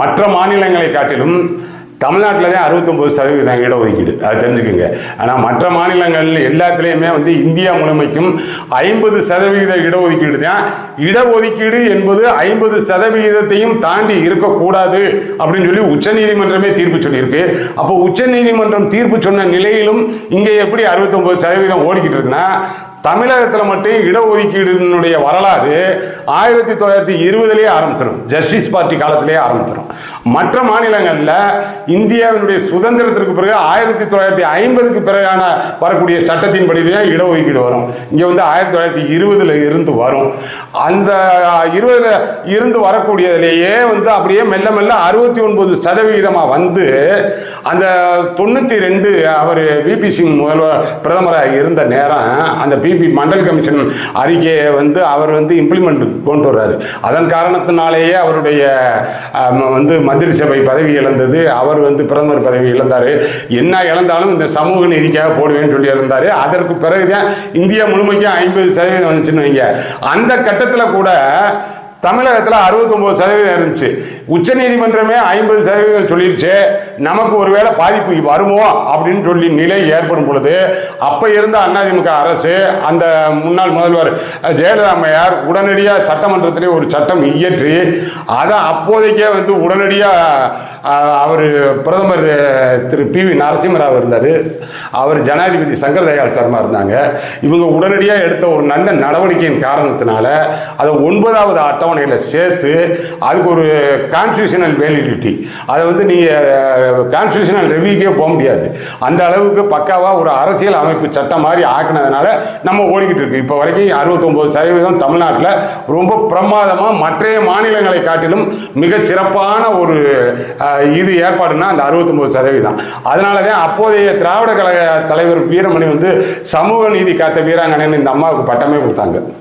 மற்ற மாநிலங்களை காட்டிலும் தமிழ்நாட்டில் தான் அறுபத்தொம்பது சதவீதம் இடஒதுக்கீடு. அது தெரிஞ்சுக்கோங்க. ஆனால் மற்ற மாநிலங்கள் எல்லாத்துலேயுமே வந்து இந்தியா முழுமைக்கும் ஐம்பது சதவீத இடஒதுக்கீடு தான். இடஒதுக்கீடு என்பது ஐம்பது சதவீதத்தையும் தாண்டி இருக்கக்கூடாது அப்படின்னு சொல்லி உச்சநீதிமன்றமே தீர்ப்பு சொல்லியிருக்கு. அப்போ உச்சநீதிமன்றம் தீர்ப்பு சொன்ன நிலையிலும் இங்கே எப்படி அறுபத்தொம்பது சதவீதம் ஓடிக்கிட்டு இருக்குன்னா தமிழகத்தில் மட்டும் இடஒதுக்கீடுனுடைய வரலாறு ஆயிரத்தி தொள்ளாயிரத்தி இருபதுலேயே ஆரம்பிச்சிடும் ஜஸ்டிஸ் பார்ட்டி காலத்திலேயே ஆரம்பிச்சிடும் மற்ற மாநிலங்களில் இந்தியாவினுடைய சுதந்திரத்திற்கு பிறகு ஆயிரத்தி தொள்ளாயிரத்தி ஐம்பதுக்கு பிறகான வரக்கூடிய சட்டத்தின்படி தான் இடஒதுக்கீடு வரும். இங்கே வந்து ஆயிரத்தி தொள்ளாயிரத்தி இருபதுல இருந்து வரும். அந்த இருபதில் இருந்து வரக்கூடியதுலேயே வந்து அப்படியே மெல்ல மெல்ல அறுபத்தி ஒன்பது சதவிகிதமாக வந்து அந்த தொண்ணூற்றி ரெண்டு அவர் விபி சிங் முதல்வர் பிரதமராக இருந்த நேரம் அந்த பி டிடிபி மண்டல் கமிஷன் அறிக்கையை வந்து அவர் வந்து இம்ப்ளிமெண்ட் கொண்டு வர்றாரு. அதன் காரணத்தினாலேயே அவருடைய வந்து மந்திரி சபை பதவி இழந்தது. அவர் வந்து பிரதமர் பதவி இழந்தார். என்ன இழந்தாலும் இந்த சமூக நீதிக்காக போடுவேன்னு சொல்லி இருந்தார். அதற்கு பிறகுதான் இந்தியா முழுமைக்கும் ஐம்பது சதவீதம் வந்துச்சுன்னு வைங்க. அந்த கட்டத்தில் கூட தமிழகத்தில் அறுபத்தொம்போது சதவீதம் இருந்துச்சு. உச்சநீதிமன்றமே ஐம்பது சதவீதம் சொல்லிடுச்சு நமக்கு ஒருவேளை பாதிப்பு வருமோ அப்படின்னு சொல்லி நிலை ஏற்படும் பொழுது அப்போ இருந்த அதிமுக அரசு அந்த முன்னாள் முதல்வர் ஜெயலலிதா அம்மையார் உடனடியாக சட்டமன்றத்திலே ஒரு சட்டம் இயற்றி அதை அப்போதைக்கே வந்து உடனடியாக அவர் பிரதமர் திரு பி வி நரசிம்மராவ் இருந்தார். அவர் ஜனாதிபதி சங்கர் தயாள் சர்மா இருந்தாங்க. இவங்க உடனடியாக எடுத்த ஒரு நல்ல நடவடிக்கையின் காரணத்தினால அதை ஒன்பதாவது அட்டவணை அட்டவணையில் சேர்த்து அதுக்கு ஒரு கான்ஸ்டியூஷனல் வேலிடிட்டி அதை வந்து நீங்கள் கான்ஸ்டியூஷனல் ரெவியூக்கே போக முடியாது. அந்த அளவுக்கு பக்காவாக ஒரு அரசியல் அமைப்பு சட்டம் மாதிரி ஆக்கினதுனால நம்ம ஓடிக்கிட்டு இருக்கு. இப்போ வரைக்கும் அறுபத்தொம்போது சதவீதம் தமிழ்நாட்டில் ரொம்ப பிரமாதமாக மற்றைய மாநிலங்களை காட்டிலும் மிக சிறப்பான ஒரு இது ஏற்பாடுனா அந்த அறுபத்தொம்போது சதவீதம். அதனால தான் அப்போதைய திராவிட கழக தலைவர் வீரமணி வந்து சமூக நீதி காத்த வீராங்கனைன்னு இந்த அம்மாவுக்கு பட்டமே கொடுத்தாங்க.